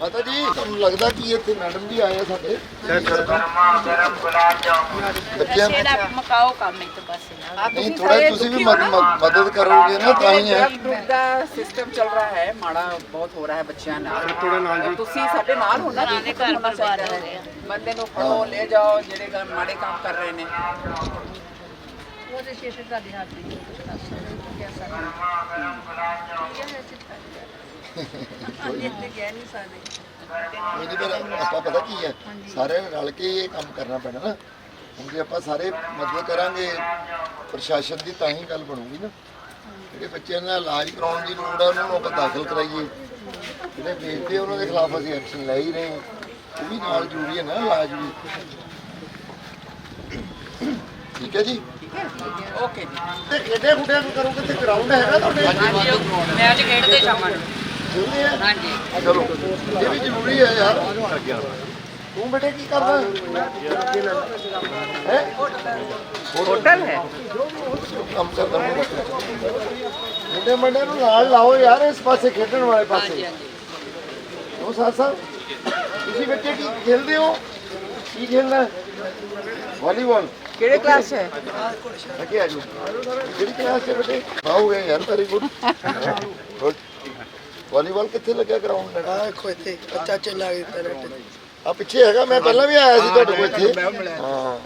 ਮਾਤਾ ਜੀ ਤੁਹਾਨੂੰ ਲੱਗਦਾ ਕਿ ਇੱਥੇ ਮੈਡਮ ਵੀ ਆਏ ਆ ਸਾਡੇ? ਬੱਚਿਆਂ ਦਾ ਮਕਾਓ ਕੰਮ ਇੱਕ ਪਾਸੇ ਨਾਲ ਨਹੀਂ ਥੋੜਾ ਤੁਸੀਂ ਵੀ ਮਦ- ਮਦ- ਮਦਦ ਕਰੋਗੇ ਨਾ ਤਾਂ ਹੀ ਹੈ। ਦਾ ਸਿਸਟਮ ਚੱਲ ਰਿਹਾ ਹੈ ਮਾੜਾ ਬਹੁਤ ਹੋ ਰਿਹਾ ਹੈ ਬੱਚਿਆਂ ਨਾਲ। ਤੁਸੀਂ ਸਾਡੇ ਨਾਲ ਹੋਣਾ ਪੁਰਾਣੇ ਜੀ ਘਰ ਚਾਹੀਦਾ ਹੋ। ਰਹੇ ਆ। ਬੰਦੇ ਨੂੰ ਫੜੋ ਲੈ ਜਾਓ ਜਿਹੜੇ ਕੰਮ ਮਾੜੇ ਕੰਮ ਕਰ ਰਹੇ ਨੇ। ਸਕਦੇ ਕੋਈ ਨਹੀਂ ਪਰ ਆਪਾਂ ਪਤਾ ਕੀ ਹੈ ਸਾਰਿਆਂ ਨੇ ਰਲ ਕੇ ਹੀ ਇਹ ਕੰਮ ਕਰਨਾ ਪੈਣਾ ਨਾ। ਹੁਣ ਜੇ ਆਪਾਂ ਸਾਰੇ ਮਦਦ ਕਰਾਂਗੇ ਪ੍ਰਸ਼ਾਸਨ ਦੀ ਤਾਂ ਹੀ ਗੱਲ ਬਣੂਗੀ ਨਾ। ਜਿਹੜੇ ਬੱਚਿਆਂ ਦਾ ਇਲਾਜ ਕਰਾਉਣ ਦੀ ਲੋੜ ਆ ਉਹਨਾਂ ਨੂੰ ਆਪਾਂ ਦਾਖਲ ਕਰਾਈਏ। ਜਿਹੜੇ ਵੇਚਦੇ ਉਹਨਾਂ ਦੇ ਖਿਲਾਫ ਅਸੀਂ ਐਕਸ਼ਨ ਲੈ ਹੀ ਰਹੇ ਹਾਂ। ਉਹ ਵੀ ਨਾਲ ਜ਼ਰੂਰੀ ਹੈ ਨਾ ਇਲਾਜ ਵੀ। ਠੀਕ ਹੈ ਜੀ। ਓਕੇ ਜੀ। ਤੇ ਖੇਡੇ ਖੁੱਡੇ ਨੂੰ ਕਰੋਗੇ ਤੇ ਗਰਾਊਂਡ ਹੈਗਾ ਤੁਹਾਡੇ? ਮੈਚ ਖੇਡਦੇ ਸ਼ਾਮਾਂ ਨੂੰ। ਜ਼ਰੂਰੀ ਹੈ? ਹਾਂਜੀ। ਚਲੋ ਇਹ ਵੀ ਜ਼ਰੂਰੀ ਹੈ ਯਾਰ। ਤੂੰ ਬੇਟੇ ਕੀ ਕਰਦਾ? ਹੈ? ਹੋਟਲ ਹੈ। ਕੰਮ ਕਰਦਾ ਮੁੰਡੇ। ਮੁੰਡੇ ਨੂੰ ਨਾਲ ਲਾਓ ਯਾਰ ਇਸ ਪਾਸੇ ਖੇਡਣ ਵਾਲੇ ਪਾਸੇ। ਉਹ ਸਾਥ ਸਾਹਿਬ ਤੁਸੀਂ ਬੱਚੇ ਕੀ ਖੇਲਦੇ ਹੋ? ਕੀ ਖੇਲਣਾ ਵਾਲੀਬਾਲ ਕਿਹੜੇ ਕਲਾਸ ਹੈ ਅੱਗੇ ਆ ਜਾਓ ਕਿਹੜੀ ਕਲਾਸ ਚ ਬੇਟੇ ਆਉਗੇ ਯਾਰ ਵੈਰੀ ਗੁੱਡ ਗੁੱਡ ਵਾਲੀਬਾਲ ਕਿੱਥੇ ਲੱਗਿਆ ਗਰਾਊਂਡ ਨੇ ਆ ਦੇਖੋ ਇੱਥੇ ਬੱਚਾ ਚੱਲਾ ਗਿਆ ਨੈਟ ਆ ਪਿੱਛੇ ਹੈਗਾ ਮੈਂ ਪਹਿਲਾਂ ਵੀ ਆਇਆ ਸੀ ਤੁਹਾਡੇ ਕੋਲ ਇੱਥੇ। ਹਾਂ।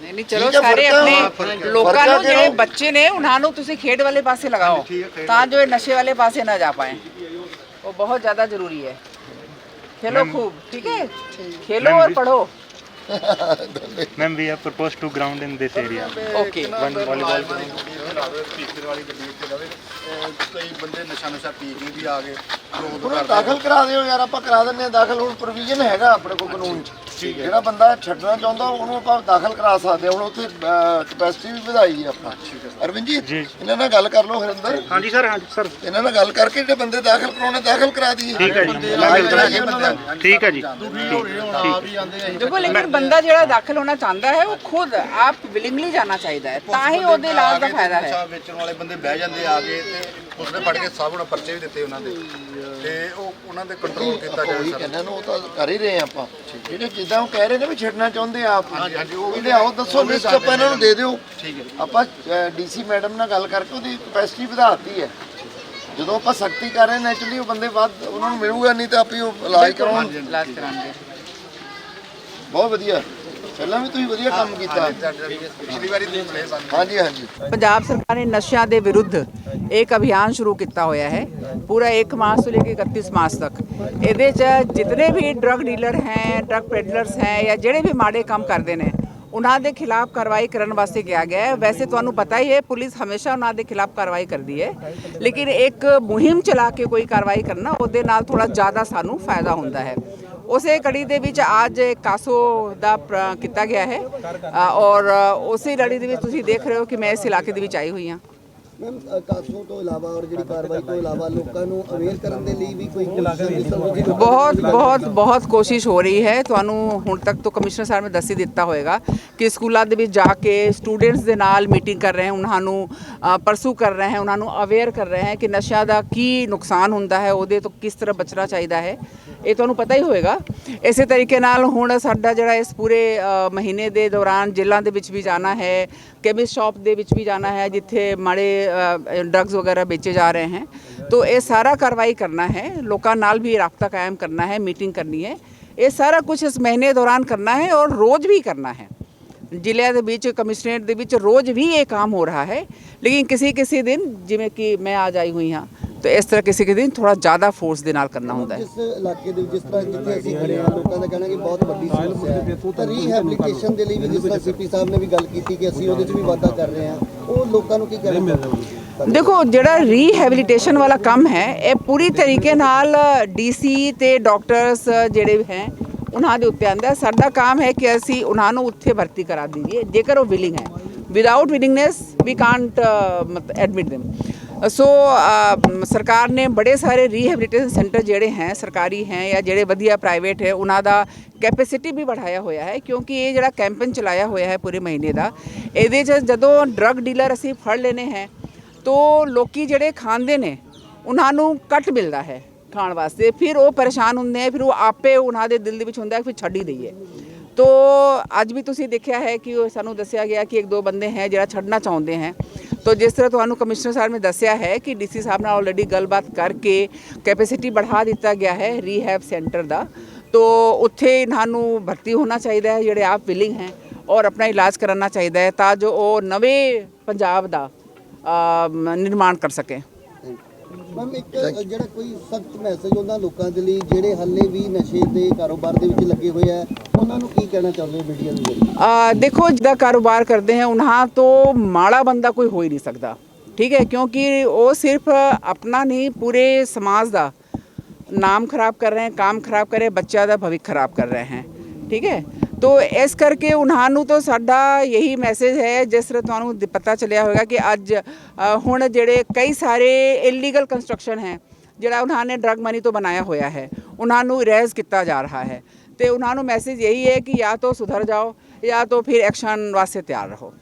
ਨਹੀਂ ਨਹੀਂ ਚਲੋ ਠੀਕ ਹੈ, ਸਾਰੇ ਫ਼ਰਕ ਹੈ, ਆਪਣੇ ਲੋਕਾਂ ਫ਼ਰਕ ਹੈ ਨੂੰ ਜਿਹੜੇ ਕਿਉਂ? ਬੱਚੇ ਨੇ ਉਹਨਾਂ ਨੂੰ ਤੁਸੀਂ ਖੇਡ ਵਾਲੇ ਪਾਸੇ ਲਗਾਓ। ਤਾਂ ਜੋ ਇਹ ਨਸ਼ੇ ਵਾਲੇ ਪਾਸੇ ਨਾ ਜਾ ਪਾਏ। ਉਹ ਬਹੁਤ ਜ਼ਿਆਦਾ ਜ਼ਰੂਰੀ ਹੈ। खेलो खूब ठीक है खेलो और पढ़ो Ma'am, we have proposed two ground in this area. Okay One volleyball ground. Speaker ਵਾਲੀ ਗੱਡੀ ਉੱਤੇ ਰਵੇ ਅਹ ਕਈ ਬੰਦੇ ਨਸ਼ਾ ਨਸ਼ਾ ਪੀ ਕੇ ਵੀ ਆ ਗਏ ਵਿਰੋਧ ਉਹਨੂੰ ਕਰਦੇ ਦਾਖਲ ਕਰਾ ਦਿਓ ਯਾਰ ਆਪਾਂ ਕਰਾ ਦਿੰਨੇ ਆ ਦਾਖਲ ਹੁਣ ਪ੍ਰੋਵੀਜ਼ਨ ਹੈਗਾ ਆਪਣੇ ਕੋਲ ਕਾਨੂੰਨ 'ਚ ਜਿਹੜਾ ਬੰਦਾ ਛੱਡਣਾ ਚਾਹੁੰਦਾ ਉਹਨੂੰ ਆਪਾਂ ਦਾਖਲ ਕਰਾ ਸਕਦੇ ਹਾਂ। ਹੁਣ ਉੱਥੇ ਕਪੈਸਿਟੀ ਵੀ ਵਧਾਈ ਹੈ ਆਪਾਂ। ਅਰਵਿੰਦ ਜੀ ਇਹਨਾਂ ਨਾਲ ਗੱਲ ਕਰ ਲਓ ਹਰਿੰਦਰ ਹਾਂਜੀ ਸਰ ਹਾਂਜੀ ਸਰ। ਇਹਨਾਂ ਨਾਲ ਗੱਲ ਕਰਕੇ ਜਿਹੜੇ ਬੰਦੇ ਦਾਖਲ ਕਰਾਉਣੇ ਦਾਖਲ ਕਰਾ ਦਈਏ। ਠੀਕ ਹੈ ਜੀ। ਦਾਖਲ ਕਰਾ ਕੇ ਬੰਦਾ ਠੀਕ ਹੈ ਜੀ। ਦੇਖੋ ਲੇਕਿਨ ਬੰਦਾ ਜਿਹੜਾ ਦਾਖਲ ਹੋਣਾ ਚਾਹੁੰਦਾ ਹੈ ਉਹ ਖੁਦ ਆਪ ਵਿਲਿੰਗਲੀ ਜਾਣਾ ਚਾਹੀਦਾ ਹੈ। ਤਾਂ ਹੀ ਉਹਦੇ ਇਲਾਜ ਦਾ ਫਾਇਦਾ ਹੈ। ਵੇਚਣ ਵਾਲੇ ਬੰਦੇ ਬਹਿ ਜਾਂਦੇ ਆ ਗਏ ਤੇ ਉਸਨੇ ਫੜ ਕੇ ਸਭ ਨੂੰ ਪਰਚੇ ਵੀ ਦਿੱਤੇ ਉਹਨਾਂ ਦੇ। ਤੇ ਉਹ ਉਹਨਾਂ ਦੇ ਕੰਟਰੋਲ ਕੀਤਾ ਉਹੀ ਜਾਵੇ ਕਹਿੰਦਾ ਨਾ ਉਹ ਤਾਂ ਕਰ ਹੀ ਰਹੇ ਆ ਆਪਾਂ। ਜਿਹੜੇ ਜਿੱਦਾਂ ਉਹ ਕਹਿ ਰਹੇ ਨੇ ਵੀ ਛੱਡਣਾ ਚਾਹੁੰਦੇ ਆ ਆਪ। ਹਾਂਜੀ, ਹਾਂਜੀ, ਉਹ ਉਹ ਲਿਆਓ ਦੱਸੋ ਲਿਸਟ ਆਪਾਂ ਇਹਨਾਂ ਨੂੰ ਦੇ ਦਿਓ। ਠੀਕ ਹੈ। ਆਪਾਂ ਡੀਸੀ ਮੈਡਮ ਨਾਲ ਗੱਲ ਕਰਕੇ ਉਹਦੀ ਕਪੈਸਿਟੀ ਵਧਾਤੀ ਹੈ। ਜਦੋਂ ਆਪਾਂ ਸਖਤੀ ਕਰ ਰਹੇ ਨੈਚੁਰਲੀ ਉਹ ਬੰਦੇ ਵੱਧ ਉਹਨਾਂ ਨੂੰ ਮਿਲੂਗਾ ਨਹੀਂ ਤਾਂ ਆਪੇ ਉਹ ਇਲਾਜ ਕਰਾਉਣ। ਇਲਾਜ ਕਰਾਉਣਗੇ। ਬਹੁਤ ਵਧੀਆ। ਪਹਿਲਾਂ ਵੀ ਤੁਸੀਂ ਵਧੀਆ ਕੰਮ ਕੀਤਾ। ਪਿਛਲੀ ਵਾਰੀ ਤੁਸੀਂ ਮਿਲੇ ਸਾਨੂੰ ਹਾਂਜੀ ਹਾਂਜੀ। ਪੰਜਾਬ ਸਰਕਾਰ ਨੇ ਨਸ਼ਿਆਂ ਦੇ ਵਿਰੁੱਧ ਇੱਕ ਅਭਿਆਨ ਸ਼ੁਰੂ ਕੀਤਾ ਹੋਇਆ ਹੈ। ਪੂਰਾ 1 ਮਾਰਚ ਤੋਂ ਲੈ ਕੇ 31 ਮਾਰਚ ਤੱਕ। ਇਹਦੇ 'ਚ ਜਿਤਨੇ ਵੀ ਡਰਗ ਡੀਲਰ ਹੈ ਡਰਗ ਪੈਡਲਰਸ ਹੈ ਜਾਂ ਜਿਹੜੇ ਵੀ ਮਾੜੇ ਕੰਮ ਕਰਦੇ ਨੇ ਉਹਨਾਂ ਦੇ ਖਿਲਾਫ ਕਾਰਵਾਈ ਕਰਨ ਵਾਸਤੇ ਕਿਹਾ ਗਿਆ ਹੈ। ਵੈਸੇ ਤੁਹਾਨੂੰ ਪਤਾ ਹੀ ਹੈ, ਪੁਲਿਸ ਹਮੇਸ਼ਾ ਉਹਨਾਂ ਦੇ ਖਿਲਾਫ ਕਾਰਵਾਈ ਕਰਦੀ ਹੈ। ਲੇਕਿਨ ਇੱਕ ਮੁਹਿੰਮ ਚਲਾ ਕੇ ਕੋਈ ਕਾਰਵਾਈ ਕਰਨਾ, ਉਹਦੇ ਨਾਲ ਥੋੜਾ ਜ਼ਿਆਦਾ ਸਾਨੂੰ ਫਾਇਦਾ ਹੁੰਦਾ ਹੈ। ਉਸੇ ਕੜੀ ਦੇ ਵਿੱਚ ਅੱਜ ਕਾਸੋ ਦਾ ਪ੍ਰ- ਕੀਤਾ ਗਿਆ ਹੈ। ਔਰ ਉਸੇ ਲੜੀ ਦੇ ਵਿੱਚ ਤੁਸੀਂ ਦੇਖ ਰਹੇ ਹੋ ਕਿ ਮੈਂ ਇਸ ਇਲਾਕੇ ਦੇ ਵਿੱਚ ਆਈ ਹੋਈ ਹਾਂ। ਮੈਮ ਕਾਸੋ ਤੋਂ ਇਲਾਵਾ ਔਰ ਜਿਹੜੀ ਕਾਰਵਾਈ ਤੋਂ ਇਲਾਵਾ ਲੋਕਾਂ ਨੂੰ ਅਵੇਅਰ ਕਰਨ ਦੇ ਲਈ ਵੀ ਕੋਈ ਬਹੁਤ ਬਹੁਤ ਬਹੁਤ ਕੋਸ਼ਿਸ਼ ਹੋ ਰਹੀ ਹੈ। ਤੁਹਾਨੂੰ ਹੁਣ ਤੱਕ ਤੋਂ ਕਮਿਸ਼ਨਰ ਸਾਹਿਬ ਨੇ ਦੱਸ ਹੀ ਦਿੱਤਾ ਹੋਵੇਗਾ ਕਿ ਸਕੂਲਾਂ ਦੇ ਵਿੱਚ ਜਾ ਕੇ ਸਟੂਡੈਂਟਸ ਦੇ ਨਾਲ ਮੀਟਿੰਗ ਕਰ ਰਹੇ ਹਨ, ਉਹਨਾਂ ਨੂੰ ਪਰਸੂ ਕਰ ਰਹੇ ਹਨ, ਉਹਨਾਂ ਨੂੰ ਅਵੇਅਰ ਕਰ ਰਹੇ ਹਨ ਕਿ ਨਸ਼ਾ ਦਾ ਕੀ ਨੁਕਸਾਨ ਹੁੰਦਾ ਹੈ, ਉਹਦੇ ਤੋਂ ਕਿਸ ਤਰ੍ਹਾਂ ਬਚਣਾ ਚਾਹੀਦਾ ਹੈ। ਇਹ ਤੁਹਾਨੂੰ ਪਤਾ ਹੀ ਹੋਵੇਗਾ ਇਸੇ ਤਰੀਕੇ ਨਾਲ ਹੁਣ ਸਾਡਾ ਜਿਹੜਾ ਇਸ ਪੂਰੇ ਮਹੀਨੇ ਦੇ ਦੌਰਾਨ ਜੇਲ੍ਹਾਂ ਦੇ ਵਿੱਚ ਵੀ ਜਾਣਾ ਹੈ ਕੈਮਿਸਟ ਸ਼ਾਪ ਦੇ ਵਿੱਚ ਵੀ ਜਾਣਾ ਹੈ, ਜਿੱਥੇ ਮਾੜੇ ड्रग्स वगैरह बेचे जा रहे हैं। तो ये सारा कार्रवाई करना है, लोगों नाल भी रबता कायम करना है मीटिंग करनी है। ये सारा कुछ इस महीने दौरान करना है और रोज़ भी करना है। ज़िले के बीच, कमिश्नरेट के बीच रोज़ भी ये काम हो रहा है। लेकिन किसी किसी दिन जिमें कि मैं आज आई हुई हाँ ਤਾਂ ਇਸ ਤਰ੍ਹਾਂ ਕਿਸੇ ਕਿਸੇ ਦਿਨ ਥੋੜਾ ਜ਼ਿਆਦਾ ਫੋਰਸ ਦੇ ਨਾਲ ਕਰਨਾ ਹੁੰਦਾ ਹੈ। ਜਿਸ ਇਲਾਕੇ ਦੇ ਵਿੱਚ ਜਿਸ ਤਰ੍ਹਾਂ ਜਿੱਥੇ ਅਸੀਂ ਖੜੇ ਹਾਂ ਲੋਕਾਂ ਦਾ ਕਹਿਣਾ ਕਿ ਬਹੁਤ ਵੱਡੀ ਸਮੱਸਿਆ ਹੈ। ਤਾਂ ਰੀਹੈਬਿਲਿਟੇਸ਼ਨ ਦੇ ਲਈ ਵੀ ਜਿਸ ਤਰ੍ਹਾਂ ਸੀਪੀ ਸਾਹਿਬ ਨੇ ਵੀ ਗੱਲ ਕੀਤੀ ਕਿ ਅਸੀਂ ਉਹਦੇ 'ਚ ਵੀ ਵਾਧਾ ਕਰ ਰਹੇ ਹਾਂ। ਉਹ ਲੋਕਾਂ ਨੂੰ ਕੀ ਚਾਹੁੰਦੇ ਦੇਖੋ ਜਿਹੜਾ ਰੀਹੈਬਿਲਿਟੇਸ਼ਨ ਵਾਲਾ ਕੰਮ ਹੈ ਇਹ ਪੂਰੀ ਤਰੀਕੇ ਨਾਲ ਡੀਸੀ ਤੇ ਡਾਕਟਰਸ ਜਿਹੜੇ ਹੈ ਉਹਨਾਂ ਦੇ ਉੱਤੇ ਆਂਦਾ ਸਾਡਾ ਕੰਮ ਹੈ ਕਿ ਅਸੀਂ ਉਹਨਾਂ ਨੂੰ ਉੱਥੇ ਭਰਤੀ ਕਰਾ ਦਈਏ ਜੇਕਰ ਉਹ ਵਿਲਿੰਗ ਹੈ। Without willingness we can't admit them so ਸਰਕਾਰ ਨੇ ਬੜੇ ਸਾਰੇ ਰੀਹੈਬਿਲਿਟੇਸ਼ਨ ਸੈਂਟਰ ਜਿਹੜੇ ਹੈ, ਸਰਕਾਰੀ ਹੈ ਜਾਂ ਜਿਹੜੇ ਵਧੀਆ ਪ੍ਰਾਈਵੇਟ ਹੈ, ਉਹਨਾਂ ਦਾ ਕੈਪੈਸਿਟੀ ਵੀ ਵਧਾਇਆ ਹੋਇਆ ਹੈ, ਕਿਉਂਕਿ ਇਹ ਜਿਹੜਾ ਕੈਂਪੇਨ ਚਲਾਇਆ ਹੋਇਆ ਹੈ ਪੂਰੇ ਮਹੀਨੇ ਦਾ, ਇਹਦੇ 'ਚ ਜਦੋਂ ਡਰੱਗ ਡੀਲਰ ਅਸੀਂ ਫੜ ਲੈਨੇ ਹੈ, ਤੋ ਲੋਕੀ ਜਿਹੜੇ ਖਾਂਦੇ ਨੇ, ਉਹਨਾਂ ਨੂੰ ਕੱਟ ਮਿਲਦਾ ਹੈ ਖਾਣ ਵਾਸਤੇ, ਫਿਰ ਉਹ ਪਰੇਸ਼ਾਨ ਹੁੰਦੇ ਆ ਫਿਰ ਉਹ ਆਪੇ ਉਹਨਾਂ ਦੇ ਦਿਲ ਦੇ ਵਿੱਚ ਹੁੰਦਾ ਫਿਰ ਛੱਡ ਹੀ ਦਈਏ। ਤੋ, ਅੱਜ ਵੀ ਤੁਸੀਂ ਦੇਖਿਆ ਹੈ ਕਿ ਉਹ ਸਾਨੂੰ ਦੱਸਿਆ ਗਿਆ ਕਿ ਇੱਕ ਦੋ ਬੰਦੇ ਹੈ ਜਿਹੜਾ ਛੱਡਣਾ ਚਾਹੁੰਦੇ ਹੈ ਤੋ ਜਿਸ ਤਰ੍ਹਾਂ ਤੁਹਾਨੂੰ ਕਮਿਸ਼ਨਰ ਸਾਹਿਬ ਨੇ ਦੱਸਿਆ ਹੈ ਕਿ ਡੀਸੀ ਸਾਹਿਬ ਨਾਲ ਆਲਰੇਡੀ ਗੱਲਬਾਤ ਕਰਕੇ ਕੈਪੈਸਿਟੀ बढ़ा ਦਿੱਤਾ ਗਿਆ ਹੈ ਰੀਹੈਬ ਸੈਂਟਰ ਦਾ ਤੋ ਉੱਥੇ ਇਹਨਾਂ ਨੂੰ ਭਰਤੀ ਹੋਣਾ ਚਾਹੀਦਾ ਹੈ ਜਿਹੜੇ ਆਪ ਵਿਲਿੰਗ ਹੈ ਔਰ ਆਪਣਾ ਇਲਾਜ ਕਰਾਉਣਾ ਚਾਹੀਦਾ ਹੈ ਤਾਂ ਜੋ ਉਹ ਨਵੇਂ ਪੰਜਾਬ ਦਾ ਨਿਰਮਾਣ ਕਰ ਸਕੇ ਮੈਮ ਇੱਕ ਜਿਹੜਾ ਕੋਈ ਸਖਤ ਮੈਸੇਜ ਉਹਨਾਂ ਲੋਕਾਂ ਦੇ ਲਈ, ਜਿਹੜੇ ਹੱਲੇ ਵੀ ਨਸ਼ੇ ਦੇ ਕਾਰੋਬਾਰ ਦੇ ਵਿੱਚ ਲੱਗੇ ਹੋਏ ਆ, ਉਹਨਾਂ ਨੂੰ ਕੀ ਕਹਿਣਾ ਚਾਹੁੰਦੇ ਮੀਡੀਆ ਦੇ ਜਰੀਏ ਦੇਖੋ ਜਿਹਦਾ ਕਾਰੋਬਾਰ ਕਰਦੇ ਹੈ ਉਹਨਾਂ ਤੋਂ ਮਾੜਾ ਬੰਦਾ ਕੋਈ ਹੋ ਹੀ ਨਹੀਂ ਸਕਦਾ। ਠੀਕ ਹੈ, ਕਿਉਂਕਿ ਉਹ ਸਿਰਫ ਆਪਣਾ ਨਹੀਂ, ਪੂਰੇ ਸਮਾਜ ਦਾ ਨਾਮ ਖਰਾਬ ਕਰ ਰਹੇ ਹਨ ਕੰਮ ਖਰਾਬ ਕਰ ਰਹੇ ਬੱਚਾ ਦਾ ਭਵਿੱਖ ਖਰਾਬ ਕਰ ਰਹੇ ਹਨ ਠੀਕ ਹੈ ਤੋ ਇਸ ਕਰਕੇ ਉਹਨਾਂ ਨੂੰ ਤਾਂ ਸਾਡਾ ਇਹੀ ਮੈਸੇਜ ਹੈ, ਜਿਸ ਤਰ੍ਹਾਂ ਤੁਹਾਨੂੰ ਪਤਾ ਚੱਲਿਆ ਹੋਵੇਗਾ ਕਿ ਅੱਜ ਹੁਣ ਜਿਹੜੇ ਕਈ ਸਾਰੇ ਇਲੀਗਲ ਕੰਸਟਰਕਸ਼ਨ ਹੈ, ਜਿਹੜਾ ਉਹਨਾਂ ਨੇ ਡਰਗ ਮਨੀ ਤੋਂ ਬਣਾਇਆ ਹੋਇਆ ਹੈ, ਉਹਨਾਂ ਨੂੰ ਇਰੇਜ਼ ਕੀਤਾ ਜਾ ਰਿਹਾ ਹੈ। ਤੇ ਉਹਨਾਂ ਨੂੰ ਮੈਸੇਜ ਇਹੀ ਹੈ ਕਿ ਜਾਂ ਤਾਂ ਸੁਧਰ ਜਾਓ, ਜਾਂ ਤਾਂ ਫਿਰ ਐਕਸ਼ਨ ਵਾਸਤੇ ਤਿਆਰ ਰਹੋ।